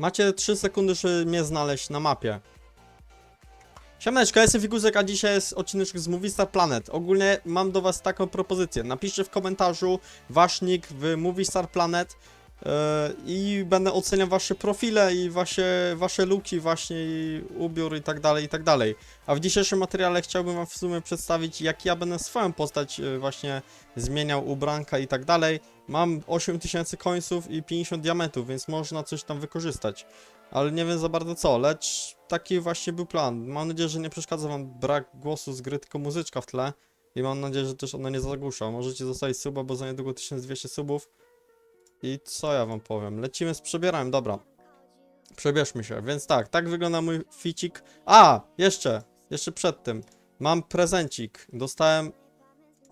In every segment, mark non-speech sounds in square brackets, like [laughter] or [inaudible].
Macie 3 sekundy, żeby mnie znaleźć na mapie. Siemaneczko, jestem Figusek, a dzisiaj jest odcinek z Movie Star Planet. Ogólnie mam do was taką propozycję. Napiszcie w komentarzu wasz nick w Movie Star Planet yy, i będę oceniał wasze profile i wasze, wasze looki, właśnie i ubiór i tak dalej, i tak dalej. A w dzisiejszym materiale chciałbym wam w sumie przedstawić, jak ja będę swoją postać yy, właśnie zmieniał ubranka i tak dalej. Mam 8000 końców i 50 diamentów, więc można coś tam wykorzystać. Ale nie wiem za bardzo co, lecz taki właśnie był plan. Mam nadzieję, że nie przeszkadza wam brak głosu z gry, tylko muzyczka w tle. I mam nadzieję, że też ona nie zagłusza. Możecie zostawić suba, bo za niedługo 1200 subów. I co ja wam powiem? Lecimy z przebieraniem, dobra. Przebierzmy się, więc tak, tak wygląda mój ficik. A, jeszcze, jeszcze przed tym. Mam prezencik. Dostałem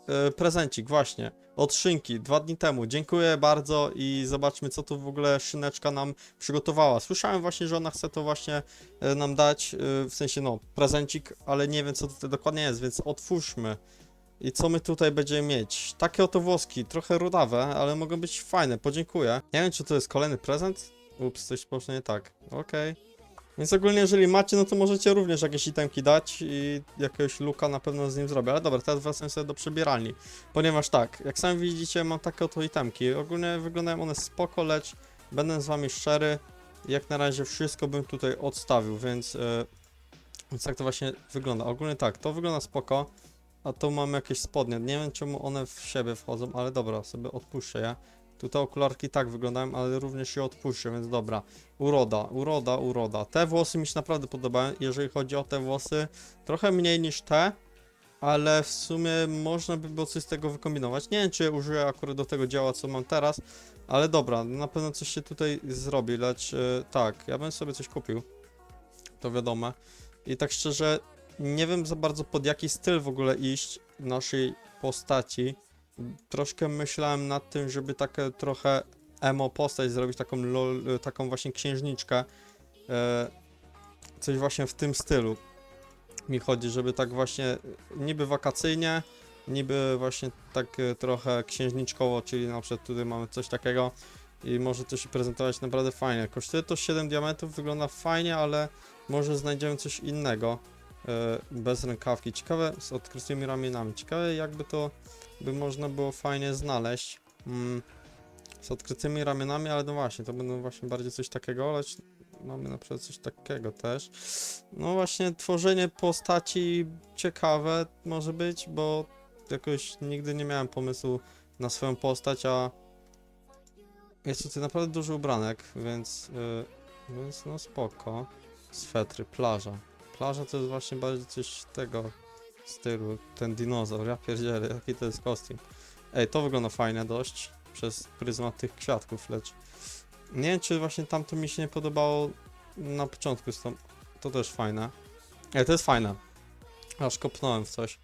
e, prezencik, właśnie. Od szynki, dwa dni temu. Dziękuję bardzo i zobaczmy, co tu w ogóle szyneczka nam przygotowała. Słyszałem właśnie, że ona chce to właśnie e, nam dać, e, w sensie no, prezencik, ale nie wiem, co to dokładnie jest, więc otwórzmy. I co my tutaj będziemy mieć? Takie oto włoski, trochę rudawe, ale mogą być fajne, podziękuję. Nie wiem, czy to jest kolejny prezent? Ups, coś poszło nie tak. Okej. Więc ogólnie, jeżeli macie, no to możecie również jakieś itemki dać i jakiegoś luka na pewno z nim zrobię. Ale dobra, teraz wracam sobie do przebieralni. Ponieważ tak, jak sami widzicie, mam takie oto itemki. Ogólnie wyglądają one spoko, lecz będę z wami szczery, jak na razie wszystko bym tutaj odstawił, więc, e, więc tak to właśnie wygląda. Ogólnie tak, to wygląda spoko, a tu mamy jakieś spodnie. Nie wiem czemu one w siebie wchodzą, ale dobra, sobie odpuszczę je. Tutaj okularki tak wyglądają, ale również je odpuszczę, więc dobra. Uroda, uroda, uroda. Te włosy mi się naprawdę podobają, jeżeli chodzi o te włosy. Trochę mniej niż te, ale w sumie można by było coś z tego wykombinować. Nie wiem, czy użyję akurat do tego działa, co mam teraz, ale dobra, na pewno coś się tutaj zrobi, lecz e, tak, ja bym sobie coś kupił. To wiadomo. I tak szczerze, nie wiem za bardzo pod jaki styl w ogóle iść naszej postaci. Troszkę myślałem nad tym, żeby takie trochę emo postać zrobić, taką, lol, taką właśnie księżniczkę. E, coś właśnie w tym stylu mi chodzi, żeby tak właśnie niby wakacyjnie, niby właśnie tak e, trochę księżniczkowo, czyli na przykład tutaj mamy coś takiego i może to się prezentować naprawdę fajnie. Kosztuje to 7 diamentów, wygląda fajnie, ale może znajdziemy coś innego bez rękawki. Ciekawe z odkrytymi ramionami. Ciekawe jakby to by można było fajnie znaleźć. Mm, z odkrytymi ramionami, ale no właśnie, to będą właśnie bardziej coś takiego, lecz mamy na przykład coś takiego też. No właśnie, tworzenie postaci ciekawe może być, bo jakoś nigdy nie miałem pomysłu na swoją postać, a jest tutaj naprawdę dużo ubranek, więc, yy, więc no spoko. Swetry, plaża. Plaża to jest właśnie bardziej coś tego stylu, ten dinozaur, ja pierdzielę, jaki to jest kostium. Ej, to wygląda fajnie dość, przez pryzmat tych kwiatków, lecz nie wiem, czy właśnie tamto mi się nie podobało na początku, z tą... to też fajne. Ej, to jest fajne. Aż kopnąłem w coś,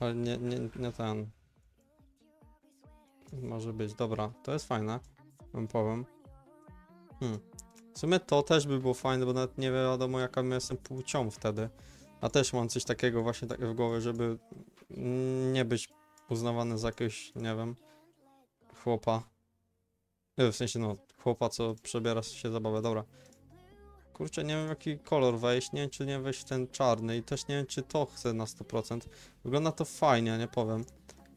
ale nie, nie, nie ten. Może być, dobra, to jest fajne, wam powiem. Hmm. W sumie to też by było fajne, bo nawet nie wiadomo jaka ja jestem płcią wtedy. A też mam coś takiego właśnie tak w głowie, żeby nie być uznawany za jakiegoś, nie wiem, chłopa. Nie, W sensie, no, chłopa, co przebiera się zabawę, dobra. Kurczę, nie wiem jaki kolor wejść, nie wiem czy nie wejść w ten czarny i też nie wiem czy to chcę na 100%. Wygląda to fajnie, nie powiem.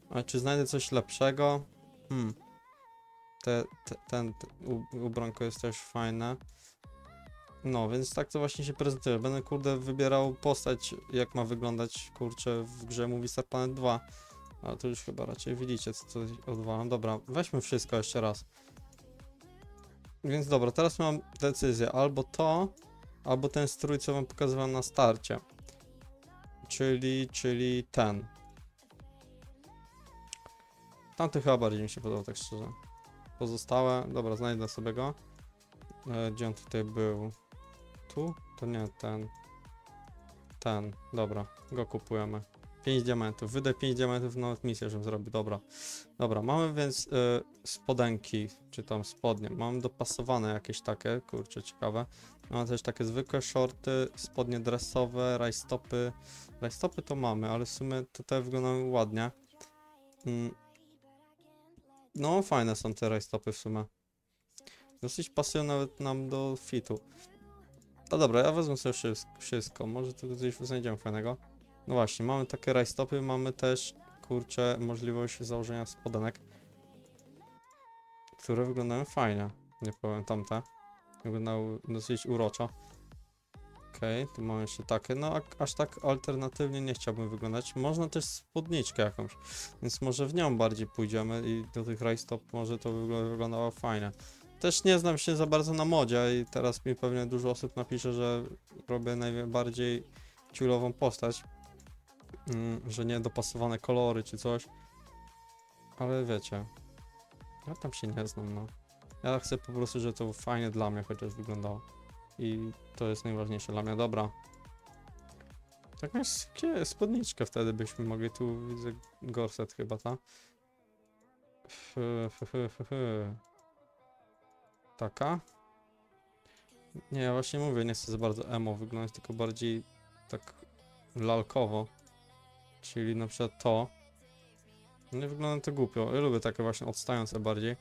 Ale czy znajdę coś lepszego? Hmm. Te, te, ten ubranko jest też fajne. No, więc tak to właśnie się prezentuje. Będę, kurde, wybierał postać, jak ma wyglądać, kurczę, w grze Movie Planet 2. Ale to już chyba raczej widzicie, co tutaj odwalam. Dobra, weźmy wszystko jeszcze raz. Więc dobra, teraz mam decyzję. Albo to, albo ten strój, co wam pokazywałem na starcie. Czyli, czyli ten. Tamty chyba bardziej mi się podobał, tak szczerze. Pozostałe, dobra, znajdę sobie go. E, Gdzie on tutaj był? Tu? To nie ten. Ten, dobra, go kupujemy. 5 diamentów, wydaj 5 diamentów na misję, żebym zrobił, dobra. Dobra, mamy więc y, spodenki, czy tam spodnie. Mamy dopasowane jakieś takie, kurczę, ciekawe. Mamy też takie zwykłe shorty, spodnie dresowe, rajstopy. Rajstopy to mamy, ale w sumie tutaj wyglądają ładnie. Mm. No, fajne są te rajstopy w sumie. Dosyć pasują nawet nam do fitu. No dobra, ja wezmę sobie wszystko, może tu coś znajdziemy fajnego. No właśnie, mamy takie rajstopy, mamy też, kurczę, możliwość założenia spodenek, które wyglądają fajnie, nie powiem tamte. Wyglądały dosyć uroczo. Okej, tu mamy jeszcze takie, no aż tak alternatywnie nie chciałbym wyglądać. Można też spódniczkę jakąś, więc może w nią bardziej pójdziemy i do tych rajstop może to wygl- wyglądało fajnie. Też nie znam się za bardzo na modzie i teraz mi pewnie dużo osób napisze, że robię najbardziej ciulową postać, mm, że nie dopasowane kolory czy coś. Ale wiecie, ja tam się nie znam, no. Ja chcę po prostu, żeby to fajnie dla mnie chociaż wyglądało. I to jest najważniejsze dla mnie, dobra. Jakąś skie- spódniczkę wtedy byśmy mogli, tu widzę gorset chyba, ta. Fy, fy, fy, fy, fy. Taka? Nie, ja właśnie mówię, nie chcę za bardzo emo wyglądać, tylko bardziej tak lalkowo. Czyli na przykład to. Nie wygląda to głupio. Ja lubię takie właśnie odstające bardziej.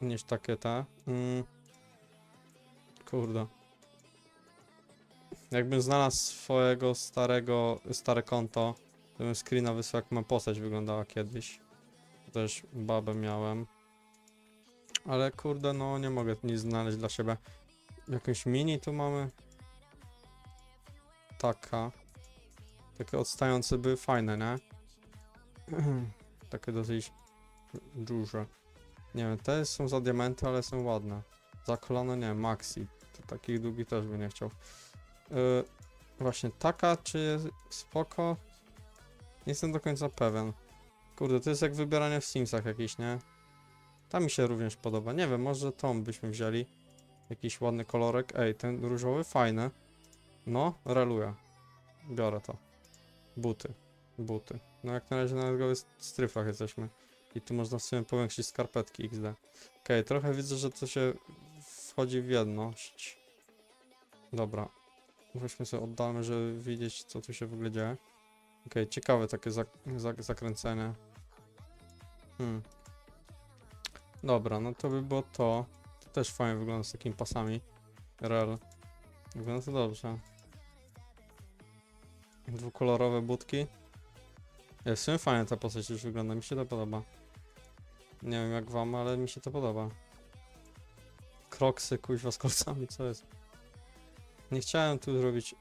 Niż takie te. Mm. Kurde. Jakbym znalazł swojego starego, stare konto, to bym screena wysłał jak ma postać wyglądała kiedyś. Też babę miałem. Ale kurde, no nie mogę nic znaleźć dla siebie. Jakąś mini tu mamy. Taka. Takie odstające były fajne, nie? [clears throat] Takie dosyć duże. Nie wiem, te są za diamenty, ale są ładne. Za kolano nie, maxi. To takich długich też by nie chciał. Yy, właśnie taka, czy jest spoko? Nie jestem do końca pewien. Kurde, to jest jak wybieranie w Simsach jakiś, nie? Ta mi się również podoba. Nie wiem, może tą byśmy wzięli. Jakiś ładny kolorek. Ej, ten różowy, fajny. No, reluję. Biorę to. Buty. Buty. No jak na razie na gołych stryfach jesteśmy. I tu można w sumie powiększyć skarpetki XD. Okej, trochę widzę, że to się wchodzi w jedność. Dobra. Weźmy sobie oddalmy, żeby widzieć, co tu się w ogóle dzieje. Okej, ciekawe takie zak zak zakręcenie. Hmm. Dobra, no to by było to. To też fajnie wygląda z takimi pasami. Rel. Wygląda to dobrze. Dwukolorowe budki. Ja, w sumie ta postać już wygląda, mi się to podoba. Nie wiem jak wam, ale mi się to podoba. Kroksy kuźwa z kolcami, co jest? Nie chciałem tu zrobić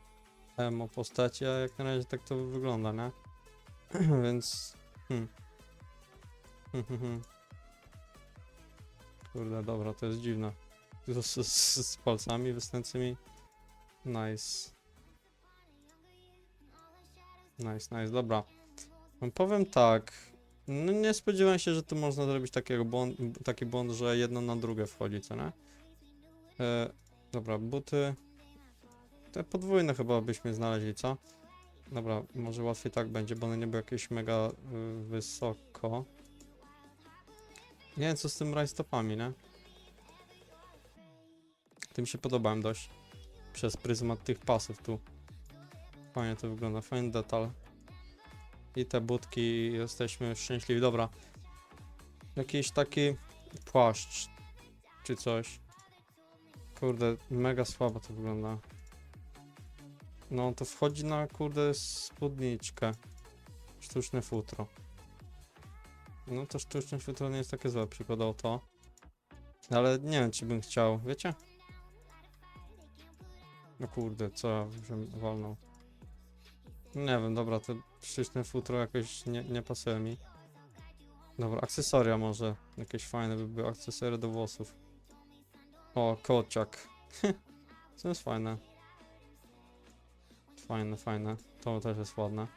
emo postaci, a jak na razie tak to wygląda, nie? [clears throat] Więc... Hmm. [laughs] Kurde, dobra, to jest dziwne. Z, z, z, palcami występcymi. Nice. Nice, nice, dobra. No, Powiem tak. No nie spodziewałem się, że tu można zrobić takiego błąd, taki błąd, że jedno na drugie wchodzi, co nie? E, dobra, buty. Te podwójne chyba byśmy znaleźli, co? Dobra, może łatwiej tak będzie, bo one nie były jakieś mega y, wysoko. Nie wiem co z tym rajstopami, nie? Tym się podobałem dość. Przez pryzmat tych pasów tu. Fajnie to wygląda, fajny detal. I te budki, jesteśmy szczęśliwi. Dobra. Jakiś taki płaszcz, czy coś. Kurde, mega słabo to wygląda. No, to wchodzi na, kurde, spódniczkę. Sztuczne futro. No to sztuczne futro nie jest takie złe, przykładowo to. Ale nie wiem, czy bym chciał, wiecie? No kurde, co ja bym walnął. Nie wiem, dobra, to sztuczne futro jakoś nie, nie pasuje mi. Dobra, akcesoria może. Jakieś fajne by były akcesoria do włosów. O, kociak. [laughs] to jest fajne. Fajne, fajne. To też jest ładne.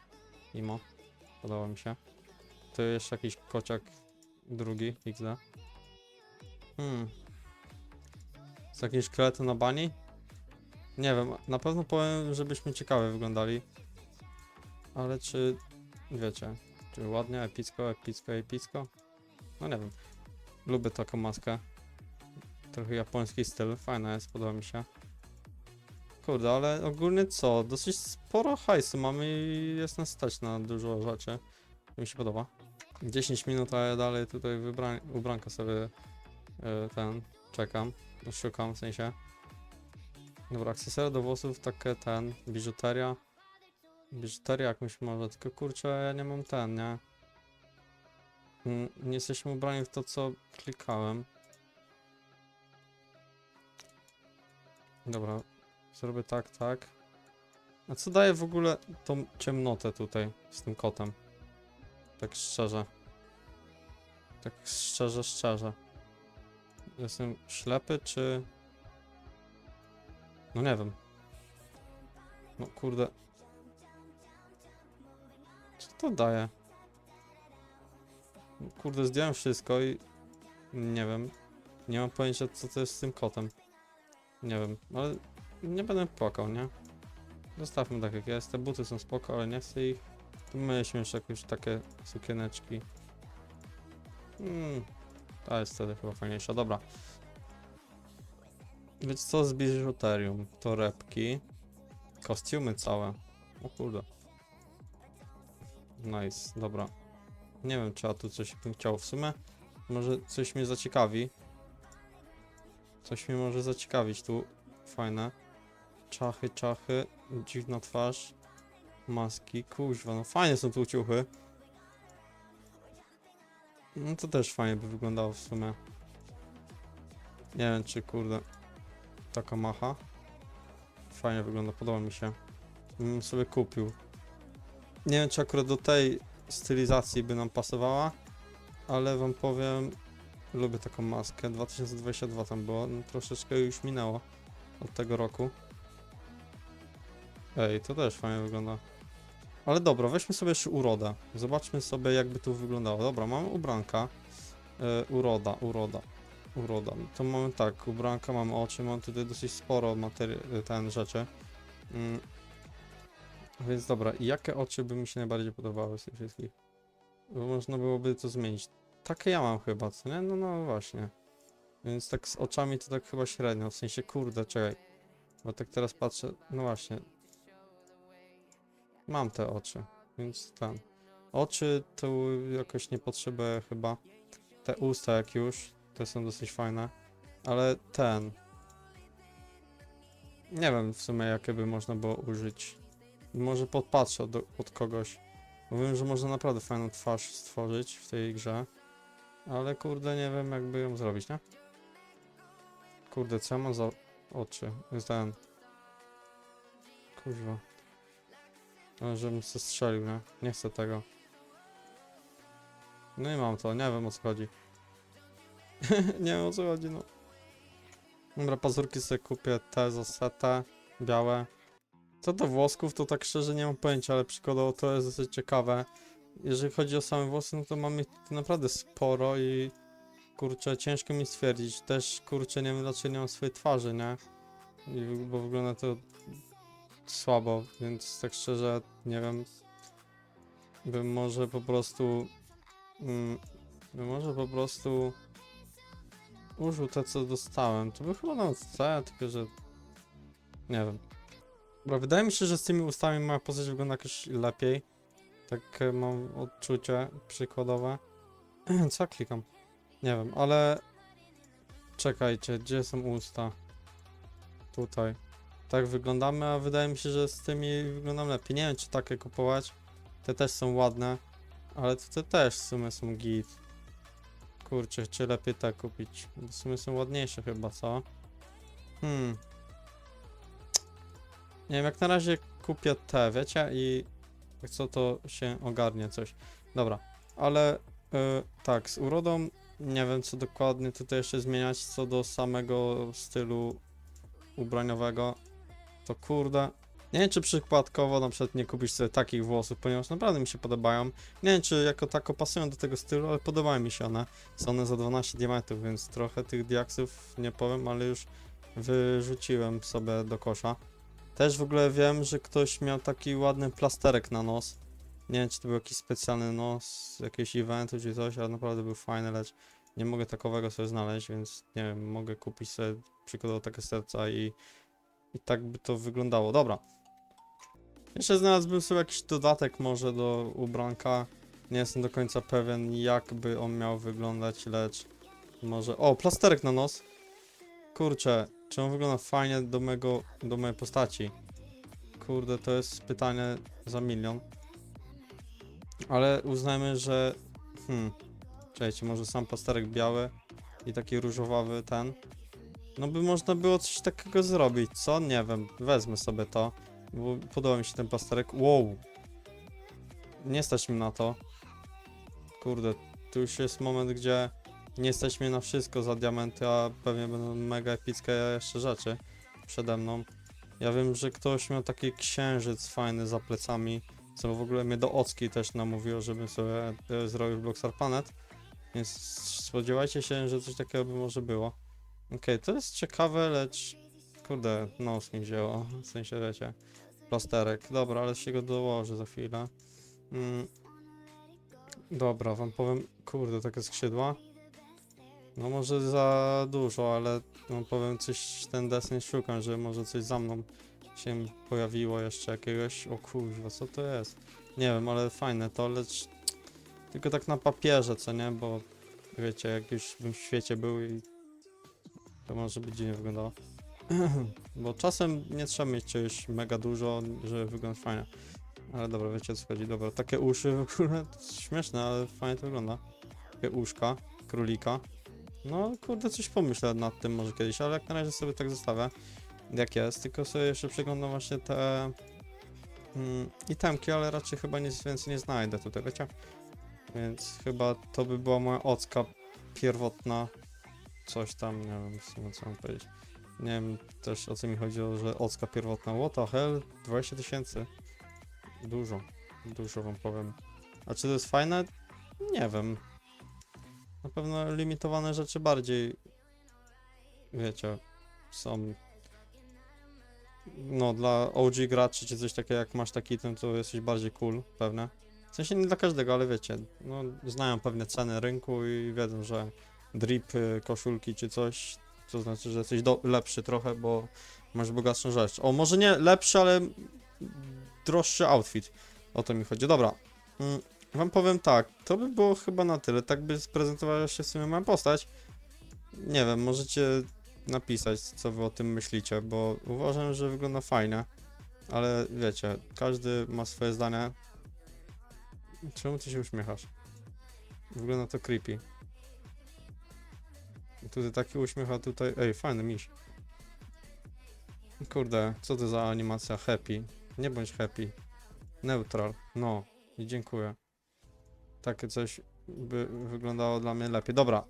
Imo. Podoba mi się. To jeszcze jakiś kociak drugi, XD. Hmm. Z jakimś szkieletem na bani? Nie wiem, na pewno powiem, żebyśmy ciekawie wyglądali. Ale czy, wiecie, czy ładnie, epicko, epicko, epicko? No nie wiem. Lubię taką maskę. Trochę japoński styl, fajna jest, podoba mi się. Kurde, ale ogólnie co? Dosyć sporo hajsu mamy i jest nas stać na dużo rzeczy. Mi się podoba. 10 minut, a ja dalej tutaj ubranka sobie e, ten Czekam. Szukam w sensie. Dobra, akcesoria do włosów, takie ten, biżuteria. Biżuteria jakąś może, tylko kurczę, ja nie mam ten, nie? Mm, Nie jesteśmy ubrani w to, co klikałem. Dobra, zrobię tak, tak. A co daje w ogóle tą ciemnotę tutaj z tym kotem? Tak szczerze. Tak szczerze, szczerze. Jestem ślepy, czy... No nie wiem. No kurde. Co to daje? No Kurde, zdjąłem wszystko i... Nie wiem. Nie mam pojęcia, co to jest z tym kotem. Nie wiem, ale nie będę płakał, nie? Zostawmy tak jak jest. Te buty są spoko, ale nie chcę ich. Tu myśmy jeszcze jakieś takie sukieneczki. Hmm, ta jest wtedy chyba fajniejsza. Dobra. Więc co z biżuterium? Torebki. Kostiumy całe. O kurde. Nice, dobra. Nie wiem, czy ja tu coś bym chciał w sumie. Może coś mnie zaciekawi. Coś mnie może zaciekawić tu. Fajne. Czachy, czachy. Dziwna twarz. Maski. Kuźwa, no fajne są tu ciuchy. No to też fajnie by wyglądało w sumie. Nie wiem, czy kurde. Taka macha. Fajnie wygląda, podoba mi się. Bym sobie kupił. Nie wiem, czy akurat do tej stylizacji by nam pasowała, ale wam powiem, lubię taką maskę. 2022 tam było, no, troszeczkę już minęło od tego roku. Ej, to też fajnie wygląda. Ale dobra, weźmy sobie jeszcze urodę. Zobaczmy sobie, jakby tu wyglądało. Dobra, mamy ubranka. E, uroda, uroda, uroda. To mamy tak, ubranka, mamy oczy, mam tutaj dosyć sporo materii, ten rzeczy. Mm. Więc dobra, jakie oczy by mi się najbardziej podobały z tych wszystkich? Bo można byłoby to zmienić. Takie ja mam chyba, co nie? No, no właśnie. Więc tak z oczami to tak chyba średnio, w sensie kurde, czekaj. Bo tak teraz patrzę, no właśnie. Mam te oczy, więc ten. Oczy to jakoś nie potrzebuję chyba. Te usta jak już, te są dosyć fajne. Ale ten. Nie wiem w sumie jakie by można było użyć. Może podpatrzę od, od kogoś. Bo wiem, że można naprawdę fajną twarz stworzyć w tej grze. Ale kurde nie wiem jakby ją zrobić, nie? Kurde, co ja mam za oczy? Jest ten. Kurwa. Ale żebym se strzelił, nie? Nie chcę tego. No i mam to, nie wiem o co chodzi. [laughs] nie wiem o co chodzi, no. Dobra, pazurki sobie kupię te za setę, białe. Co do włosków, to tak szczerze nie mam pojęcia, ale przykładowo to jest dosyć ciekawe. Jeżeli chodzi o same włosy, no to mamy ich naprawdę sporo i kurczę, ciężko mi stwierdzić. Też kurczę, nie wiem dlaczego nie mam swojej twarzy, nie? I, bo wygląda to słabo, więc tak szczerze nie wiem. Bym może po prostu. Mm, bym może po prostu użył te co dostałem. To by chyba nawet C, tylko że. Nie wiem. Dobra, wydaje mi się, że z tymi ustami moja postać wygląda jakoś lepiej. Tak mam odczucie przykładowe. [clears throat] Co klikam? Nie wiem, ale. Czekajcie, gdzie są usta? Tutaj. Tak wyglądamy, a wydaje mi się, że z tymi wyglądam lepiej. Nie wiem, czy takie kupować. Te też są ładne, ale te, te też w sumie są git. Kurczę, czy lepiej te kupić? Bo W sumie są ładniejsze chyba, co? Hmm. Nie wiem, jak na razie kupię te, wiecie, i co to się ogarnie coś. Dobra, ale y, tak, z urodą nie wiem co dokładnie tutaj jeszcze zmieniać co do samego stylu ubraniowego. To kurde. Nie wiem, czy przypadkowo na przykład nie kupić sobie takich włosów, ponieważ naprawdę mi się podobają. Nie wiem, czy jako tako pasują do tego stylu, ale podobają mi się one. Są one za 12 diamentów, więc trochę tych diaksów nie powiem, ale już wyrzuciłem sobie do kosza. Też w ogóle wiem, że ktoś miał taki ładny plasterek na nos. Nie wiem, czy to był jakiś specjalny nos, jakieś eventu czy coś, ale naprawdę był fajny, lecz nie mogę takowego sobie znaleźć, więc nie wiem, mogę kupić sobie przykładowo takie serca i, i tak by to wyglądało. Dobra. Jeszcze znalazłbym sobie jakiś dodatek może do ubranka. Nie jestem do końca pewien, jak by on miał wyglądać, lecz może... O, plasterek na nos. Kurczę, czy on wygląda fajnie do mego, do mojej postaci? Kurde, to jest pytanie za milion. Ale uznajmy, że... Hmm... Czekajcie, może sam pasterek biały i taki różowawy ten. No by można było coś takiego zrobić, co? Nie wiem, wezmę sobie to, bo podoba mi się ten pasterek. Wow! Nie stać mi na to. Kurde, tu już jest moment, gdzie nie mnie na wszystko za diamenty, a pewnie będą mega epickie jeszcze rzeczy przede mną. Ja wiem, że ktoś miał taki księżyc fajny za plecami, co w ogóle mnie do Ocki też namówiło, żebym sobie e, zrobił Blockstar Planet. Więc spodziewajcie się, że coś takiego by może było. Okej, to jest ciekawe, lecz... Kurde, nos mi wzięło, w sensie wiecie, plasterek. Dobra, ale się go dołożę za chwilę. Mm. Dobra, wam powiem, kurde, takie skrzydła. No może za dużo, ale no powiem coś, ten Destiny szukam, że może coś za mną się pojawiło jeszcze jakiegoś, o kurwa, co to jest? Nie wiem, ale fajne to, lecz tylko tak na papierze, co nie, bo wiecie, jak już bym w świecie był i to może być dziwnie wyglądało. [clears throat] bo czasem nie trzeba mieć czegoś mega dużo, żeby wyglądać fajnie. Ale dobra, wiecie co chodzi. Dobra, takie uszy w ogóle śmieszne, ale fajnie to wygląda. Takie uszka, królika. No kurde, coś pomyślę nad tym może kiedyś, ale jak na razie sobie tak zostawię. Jak jest, tylko sobie jeszcze przeglądam właśnie te mm, itemki, ale raczej chyba nic więcej nie znajdę tutaj, wiecie? Więc chyba to by była moja ocka pierwotna. Coś tam, nie wiem w sumie co mam powiedzieć. Nie wiem też o co mi chodziło, że ocka pierwotna. What the hell? 20 tysięcy. Dużo. Dużo wam powiem. A czy to jest fajne? Nie wiem. Na pewno limitowane rzeczy bardziej. Wiecie, są. No, dla OG graczy czy coś takiego, jak masz taki ten, to jesteś bardziej cool, pewnie. W sensie nie dla każdego, ale wiecie, no, znają pewnie ceny rynku i wiedzą, że drip, koszulki czy coś, to znaczy, że jesteś do, lepszy trochę, bo masz bogatszą rzecz. O, może nie lepszy, ale droższy outfit. O to mi chodzi. Dobra. Mm, Wam powiem tak, to by było chyba na tyle. Tak by sprezentowała się w sumie moja postać. Nie wiem, możecie napisać, co wy o tym myślicie, bo uważam, że wygląda fajnie. Ale wiecie, każdy ma swoje zdanie. Czemu ty się uśmiechasz? Wygląda to creepy. Tutaj taki uśmiech, a tutaj... Ej, fajny miś. Kurde, co to za animacja happy? Nie bądź happy. Neutral. No. I dziękuję. Takie coś by wyglądało dla mnie lepiej. Dobra.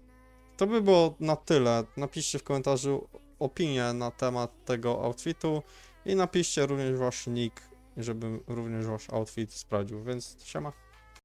To by było na tyle. Napiszcie w komentarzu opinię na temat tego outfitu i napiszcie również wasz nick, żebym również wasz outfit sprawdził. Więc siema.